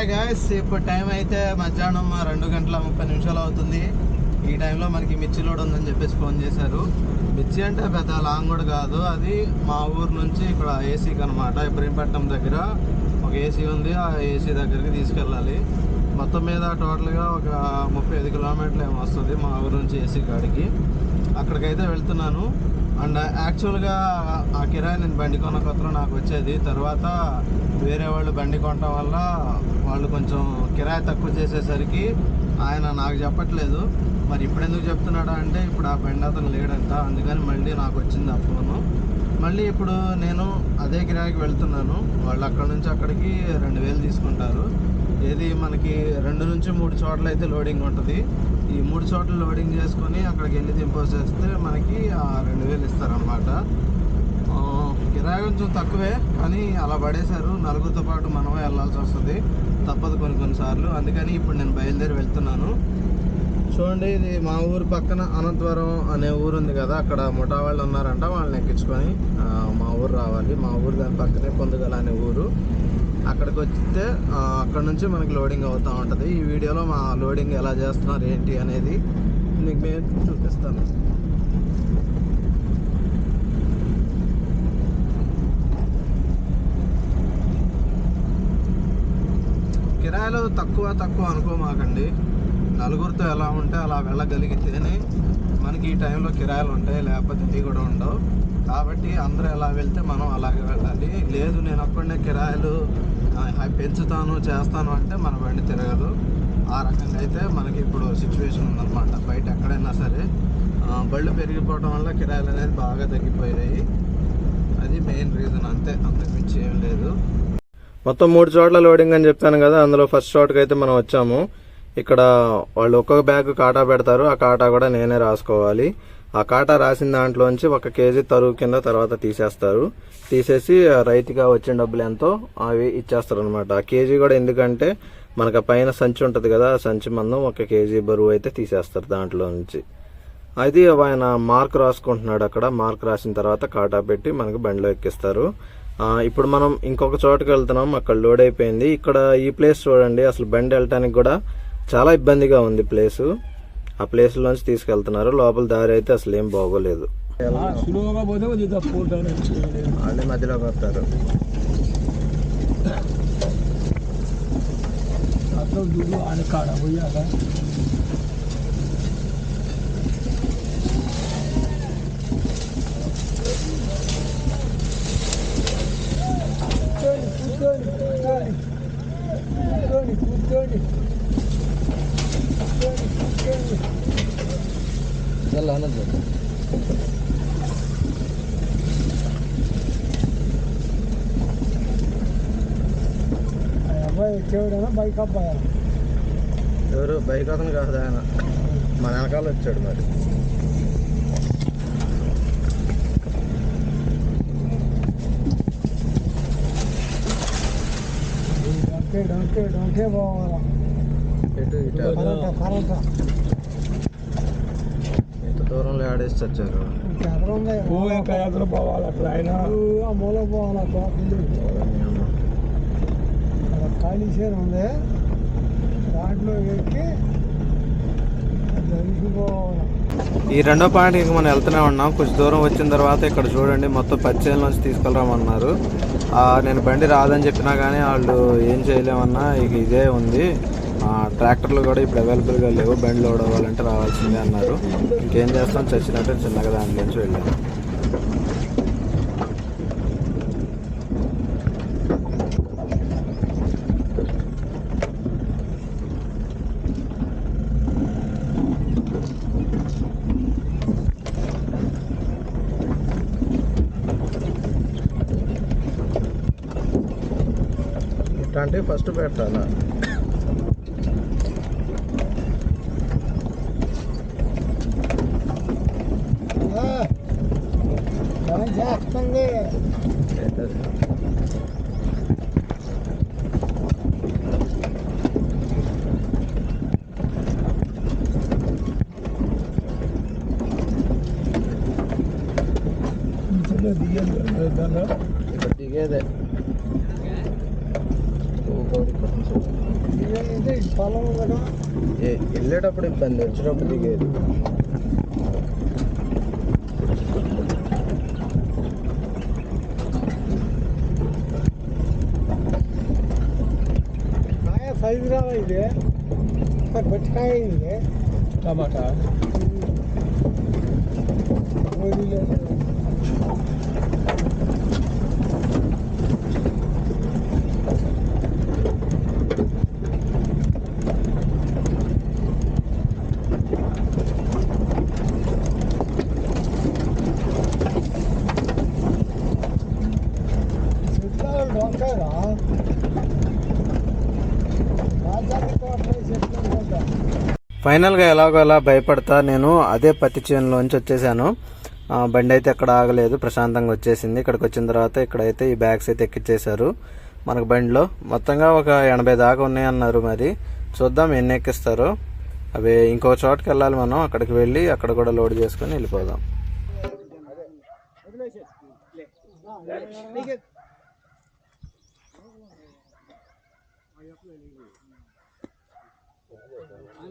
Hi guys ఇప్పుడు time అయితే మధ్యాహ్నం రెండు గంటల ముప్పై నిమిషాలు అవుతుంది. ఈ టైంలో మనకి మిర్చి లోడ్ ఉందని చెప్పేసి ఫోన్ చేశారు. మిర్చి అంటే పెద్ద లాంగ్ కూడా కాదు. అది మా ఊరు నుంచి ఇక్కడ ఏసీకి అనమాట ఇబ్రహీంపట్నం దగ్గర ఒక ఏసీ ఉంది. ఆ ఏసీ దగ్గరికి తీసుకెళ్ళాలి. మొత్తం మీద టోటల్గా ఒక ముప్పై ఐదు కిలోమీటర్లు ఏమో వస్తుంది మా ఊరు నుంచి ఏసీ కాడికి. అక్కడికైతే వెళ్తున్నాను. అండ్ యాక్చువల్గా ఆ కిరాయి నేను బండి కొన్న కొత్తలో నాకు వచ్చేది. తర్వాత వేరే వాళ్ళు బండి కొనటం వల్ల వాళ్ళు కొంచెం కిరాయి తక్కువ చేసేసరికి ఆయన నాకు చెప్పట్లేదు. మరి ఇప్పుడు ఎందుకు చెప్తున్నాడా అంటే ఇప్పుడు ఆ బండి అతను లేడంట. అందుకని మళ్ళీ నాకు వచ్చింది ఆ ఫోను. మళ్ళీ ఇప్పుడు నేను అదే కిరాయికి వెళ్తున్నాను. వాళ్ళు అక్కడ నుంచి అక్కడికి రెండు వేలు తీసుకుంటారు. ఏది మనకి రెండు నుంచి మూడు చోట్ల అయితే లోడింగ్ ఉంటుంది. ఈ మూడు చోట్ల లోడింగ్ చేసుకొని అక్కడికి వెళ్ళి దింపేసేస్తే మనకి ఆ రెండు వేలు ఇస్తారనమాట కిరాయి కొంచెం తక్కువే కానీ అలా పడేశారు. నలుగురితో పాటు మనమే వెళ్ళాల్సి వస్తుంది. తప్పదు కొన్ని కొన్నిసార్లు అందుకని ఇప్పుడు నేను బయలుదేరి వెళ్తున్నాను. చూడండి ఇది మా ఊరు పక్కన అనంతవరం అనే ఊరు ఉంది కదా అక్కడ ముఠా వాళ్ళు ఉన్నారంట వాళ్ళని ఎక్కించుకొని మా ఊరు రావాలి. మా ఊరు దాని పక్కనే పొందుగల అనే ఊరు. అక్కడికి వచ్చితే అక్కడ నుంచి మనకి లోడింగ్ అవుతూ ఉంటుంది. ఈ వీడియోలో మా లోడింగ్ ఎలా చేస్తున్నారు ఏంటి అనేది మీకు మేము చూపిస్తాను. కిరాయిలు తక్కువ తక్కువ అనుకోమాకండి. నలుగురితో ఎలా ఉంటే అలా వెళ్ళగలిగితేనే మనకి ఈ టైంలో కిరాయిలు ఉంటాయి లేకపోతే ఇవి కూడా ఉండవు. కాబట్టి అందరూ ఎలా వెళ్తే మనం అలాగే వెళ్ళాలి. లేదు నేను అప్పుడే కిరాయిలు పెంచుతాను చేస్తాను అంటే మన బండి తిరగదు. ఆ రకంగా అయితే మనకి ఇప్పుడు సిచ్యువేషన్ ఉందన్నమాట. బయట ఎక్కడైనా సరే బళ్ళు పెరిగిపోవడం వల్ల కిరాయిలు అనేది బాగా తగ్గిపోయాయి. అది మెయిన్ రీజన్ అంతే. అంతకుమించి ఏం లేదు. మొత్తం మూడు చోట్ల లోడింగ్ అని చెప్పాను కదా అందులో ఫస్ట్ చోటుకి అయితే మనం వచ్చాము. ఇక్కడ వాళ్ళు ఒక్కొక్క బ్యాగ్ కాటా పెడతారు. ఆ కాటా కూడా నేనే రాసుకోవాలి. ఆ కాటా రాసిన దాంట్లోంచి ఒక కేజీ తరుగు కింద తర్వాత తీసేస్తారు. తీసేసి రైతుగా వచ్చిన డబ్బులు ఎంతో అవి ఇచ్చేస్తారు అనమాట ఆ కేజీ కూడా ఎందుకంటే మనకు పైన సంచి ఉంటుంది కదా ఆ సంచి మందం ఒక కేజీ బరువు అయితే తీసేస్తారు దాంట్లో నుంచి. అది ఆయన మార్క్ రాసుకుంటున్నాడు అక్కడ. మార్క్ రాసిన తర్వాత కాటా పెట్టి మనకి బండిలో ఎక్కిస్తారు. ఇప్పుడు మనం ఇంకొక చోటుకి వెళ్తున్నాం. అక్కడ లోడ్ అయిపోయింది. ఇక్కడ ఈ ప్లేస్ చూడండి. అసలు బండి వెళ్ళటానికి కూడా చాలా ఇబ్బందిగా ఉంది ప్లేస్. ఆ ప్లేస్ లోంచి తీసుకెళ్తున్నారు. లోపల దారి అయితే అసలు ఏం బాగోలేదు. మధ్యలోకి వస్తారు. కూర్చోండి. కూర్చోండి కూర్చోండి. కూర్చోండి ఆ అబ్బాయి బైక్ అబ్బాయా? ఎవరు? బైక్ అతను కాదు ఆయన. మన వెనకాల వచ్చాడు మరి. డొంకే డొంకే డొంకే పోవాలా? ఎటు ఇటు దూరంలో ఆడేసి వచ్చారు ఇంకెక్కడ ఉంది ఓ ఇంకా ఎదురు పోవాలి అక్కడ ఆయన. ఆ మూల పోవాలా కోపలు అక్కడ ఖాళీ ఉంది. దాంట్లో ఎక్కి ఈ రెండో పాయింట్కి మనం వెళ్తూనే ఉన్నాం. కొంచెం దూరం వచ్చిన తర్వాత ఇక్కడ చూడండి మొత్తం పచ్చేల నుంచి తీసుకెళ్ళరామన్నారు ఆ, నేను బండి రాదని చెప్పినా కానీ వాళ్ళు ఏం చేయలేమన్నా ఇక ఇదే ఉంది. ట్రాక్టర్లు కూడా ఇప్పుడు అవైలబుల్గా లేవు. బండి లోడ్ అవ్వాలంటే రావాల్సిందే అన్నారు. ఇంకేం చేస్తాం? చచ్చినట్టు చిన్నగా దాంట్లోంచి వెళ్ళాము అంటే ఫస్ట్ పెట్టాలా? వెళ్ళేటప్పుడు ఇబ్బంది వచ్చేటప్పుడు దిగేది సైజు రావా ఇది? గట్టికాయ ఇది? టమాటా వదిలేదు. చెట్లు వంకాయరా రాజాకి తోటలో చెట్లు ఉంటాయి ఫైనల్గా ఎలాగో అలా భయపడతా నేను అదే పత్తి చేనులోంచి వచ్చేసాను. బండి అయితే ఎక్కడ ఆగలేదు ప్రశాంతంగా వచ్చేసింది. ఇక్కడికి వచ్చిన తర్వాత ఇక్కడైతే ఈ బ్యాగ్స్ అయితే ఎక్కిచ్చేశారు. మనకు బండిలో మొత్తంగా ఒక ఎనభై దాకా ఉన్నాయన్నారు మరి. చూద్దాం ఎన్ని ఎక్కిస్తారో. అవి ఇంకో చోటుకి వెళ్ళాలి మనం. అక్కడికి వెళ్ళి అక్కడ కూడా లోడ్ చేసుకొని వెళ్ళిపోదాం.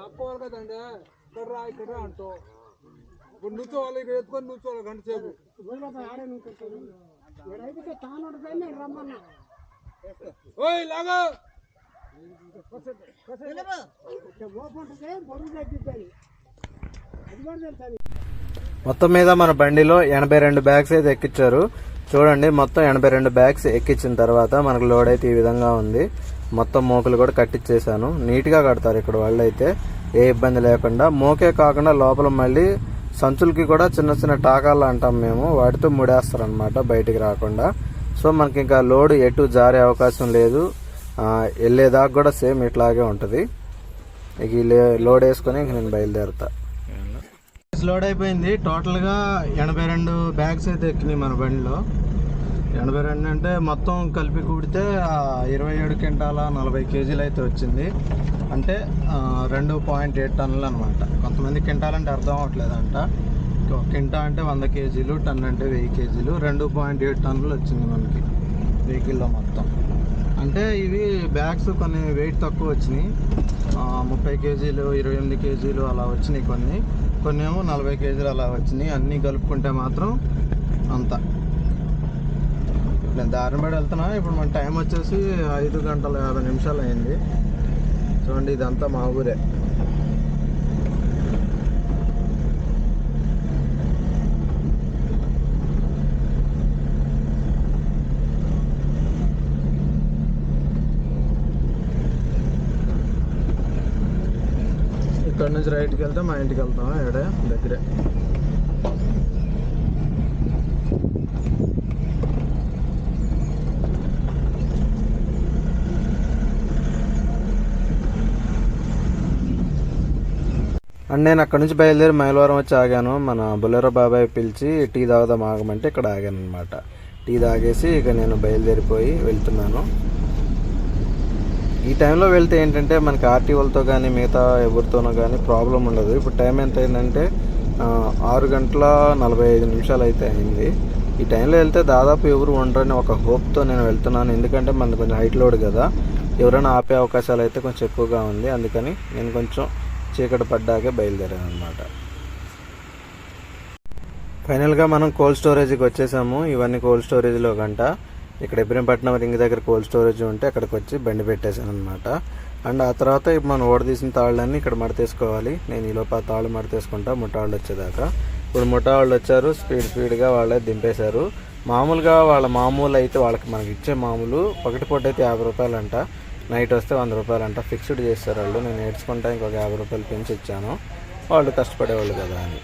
నప్పాలి కదండి. ఇక్కడ రా ఇక్కడ రా అంటావు ఇప్పుడు నుంచోవాలి ఇక్కడ ఎత్తుకొని నుంచోవాలి గంట సేపు. ఓయ్ లాగా. మొత్తం మీద మన బండిలో ఎనభై రెండు బ్యాగ్స్ అయితే ఎక్కించారు చూడండి మొత్తం ఎనభై రెండు బ్యాగ్స్ ఎక్కించిన తర్వాత మనకు లోడ్ అయితే ఈ విధంగా ఉంది. మొత్తం మోకలు కూడా కట్టించేసాను నీట్గా కడతారు ఇక్కడ వాళ్ళు అయితే ఏ ఇబ్బంది లేకుండా. మోకే కాకుండా లోపల మళ్ళీ సంచులకి కూడా చిన్న చిన్న టాకాలు అంటాం మేము. వాటితో ముడేస్తారనమాట బయటికి రాకుండా. సో మనకి ఇంకా లోడ్ ఎటు జారే అవకాశం లేదు. వెళ్ళేదాకా కూడా సేమ్ ఇట్లాగే ఉంటుంది. ఇక లోడ్ వేసుకొని ఇంక నేను బయలుదేరుతా. లోడ్ అయిపోయింది. టోటల్గా ఎనభై రెండు బ్యాగ్స్ అయితే ఎక్కినాయి మన బండిలో. ఎనభై రెండు అంటే మొత్తం కలిపి కూడితే ఇరవై ఏడు క్వింటాల నలభై కేజీలు అయితే వచ్చింది. అంటే రెండు పాయింట్ ఎయిట్ టన్నులు అనమాట కొంతమంది క్వింటాల్ అంటే అర్థం అవ్వట్లేదంట. అంట క్వింటా అంటే వంద కేజీలు టన్ అంటే వెయ్యి కేజీలు రెండు పాయింట్ ఎయిట్ టన్నులు వచ్చింది మనకి వెహికల్లో మొత్తం. అంటే ఇవి బ్యాగ్స్ కొన్ని వెయిట్ తక్కువ వచ్చినాయి. ముప్పై కేజీలు ఇరవై ఎనిమిది కేజీలు అలా వచ్చినాయి కొన్ని. కొన్ని ఏమో నలభై కేజీలు అలా వచ్చినాయి. అన్నీ కలుపుకుంటే మాత్రం అంత. నేను దారినబడి వెళ్తున్నా. ఇప్పుడు మన టైం వచ్చేసి ఐదు గంటల యాభై నిమిషాలు అయింది. చూడండి ఇదంతా మా ఊరే. ఇక్కడ నుంచి రైట్కి వెళ్తే మా ఇంటికి వెళ్తాం ఇక్కడే దగ్గరే. అండ్ నేను అక్కడ నుంచి బయలుదేరి మైలవరం వచ్చి ఆగాను. మన బొలెరో బాబాయ్ పిలిచి టీ తాగుదాం ఆగమంటే ఇక్కడ ఆగాను అనమాట టీ తాగేసి ఇక నేను బయలుదేరిపోయి వెళ్తున్నాను. ఈ టైంలో వెళ్తే ఏంటంటే మనకి ఆర్టీఓలతో కానీ మిగతా ఎవరితోనో కానీ ప్రాబ్లం ఉండదు. ఇప్పుడు టైం ఎంత అయిందంటే ఆరు గంటల నలభై ఐదు నిమిషాలు అయితే అయింది. ఈ టైంలో వెళ్తే దాదాపు ఎవరు ఉండరని ఒక హోప్తో నేను వెళ్తున్నాను. ఎందుకంటే మనది కొంచెం హైట్ లోడ్ కదా. ఎవరైనా ఆపే అవకాశాలు అయితే కొంచెం ఎక్కువగా ఉంది. అందుకని నేను కొంచెం చీకటి పడ్డాకే బయలుదేరాను అనమాట ఫైనల్గా మనం కోల్డ్ స్టోరేజ్కి వచ్చేసాము. ఇవన్నీ కోల్డ్ స్టోరేజ్లో గంట. ఇక్కడ ఇబ్రహీంపట్నం రింగ్ దగ్గర కోల్డ్ స్టోరేజ్ ఉంటే అక్కడికి వచ్చి బండి పెట్టేశాను అనమాట అండ్ ఆ తర్వాత ఇప్పుడు మనం ఓడదీసిన తాళ్ళన్నీ ఇక్కడ మడతేసుకోవాలి నేను ఈ లోపల తాళ్ళు మడతేసుకుంటా ముఠాళ్ళు వచ్చేదాకా. ఇప్పుడు ముఠాళ్ళు వచ్చారు స్పీడ్ స్పీడ్గా వాళ్ళే దింపేశారు. మామూలుగా వాళ్ళ మామూలు అయితే వాళ్ళకి మనకి ఇచ్చే మామూలు ఒకటి పూట అయితే యాభై రూపాయలు అంట నైట్ వస్తే వంద రూపాయలు అంట ఫిక్స్డ్ చేస్తారు వాళ్ళు. నేను నేర్చుకుంటా ఇంకొక యాభై రూపాయలు పెంచి ఇచ్చాను. వాళ్ళు కష్టపడేవాళ్ళు కదా అని.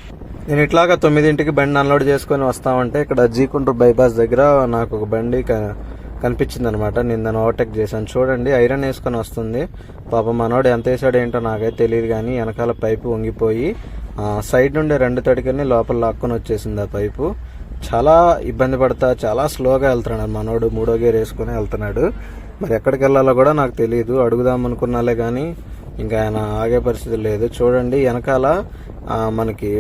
నేను ఇట్లాగా తొమ్మిదింటికి బండి అన్లోడ్ చేసుకొని వస్తామంటే ఇక్కడ జీకుంటూరు బైపాస్ దగ్గర నాకు ఒక బండి కనిపించింది అనమాట నేను దాన్ని ఓవర్టేక్ చేశాను. చూడండి ఐరన్ వేసుకొని వస్తుంది. పాపం మనోడు ఎంత వేసాడు ఏంటో నాకైతే తెలియదు కానీ వెనకాల పైపు వంగిపోయి సైడ్ నుండి రెండు తడికని లోపల లాక్కొని వచ్చేసింది ఆ పైపు. చాలా ఇబ్బంది పడతా చాలా స్లోగా వెళ్తున్నాడు మనోడు. మూడో గేర్ వేసుకొని వెళ్తున్నాడు. మరి ఎక్కడికి వెళ్ళాలో కూడా నాకు తెలియదు అడుగుదాం అనుకున్నాలే కానీ ఇంకా ఆయన ఆగే పరిస్థితి లేదు. చూడండి వెనకాల మనకి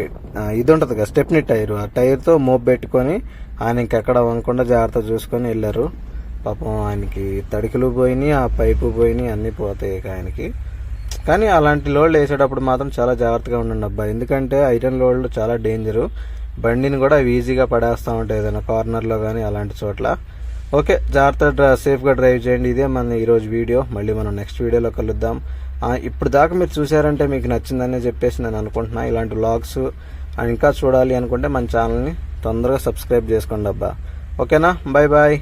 ఇది ఉంటుంది కదా స్టెప్ని టైర్. ఆ టైర్తో మోప్ పెట్టుకొని ఆయన ఇంకెక్కడ వంగకుండా జాగ్రత్త చూసుకొని వెళ్ళారు. పాపం ఆయనకి తడికలు పోయినాయి ఆ పైపు పోయినాయి అన్నీ పోతాయి ఆయనకి. కానీ అలాంటి లోడ్లు వేసేటప్పుడు మాత్రం చాలా జాగ్రత్తగా ఉండండి అబ్బాయి ఎందుకంటే ఐరన్ లోడ్లు చాలా డేంజరు. బండిని కూడా అవి ఈజీగా పడేస్తూ ఉంటాయి ఏదైనా కార్నర్లో కానీ అలాంటి చోట్ల. ఓకే జాగ్రత్త డ్రా సేఫ్గా డ్రైవ్ చేయండి. ఇదే మన ఈరోజు వీడియో. మళ్ళీ మనం నెక్స్ట్ వీడియోలో కలుద్దాం. ఇప్పుడు దాకా మీరు చూసారంటే మీకు నచ్చిందనే చెప్పేసి నేను అనుకుంటున్నా. ఇలాంటి వ్లాగ్స్ ఇంకా చూడాలి అనుకుంటే మన ఛానల్ని తొందరగా సబ్స్క్రైబ్ చేసుకోండి అబ్బా. ఓకేనా? Bye bye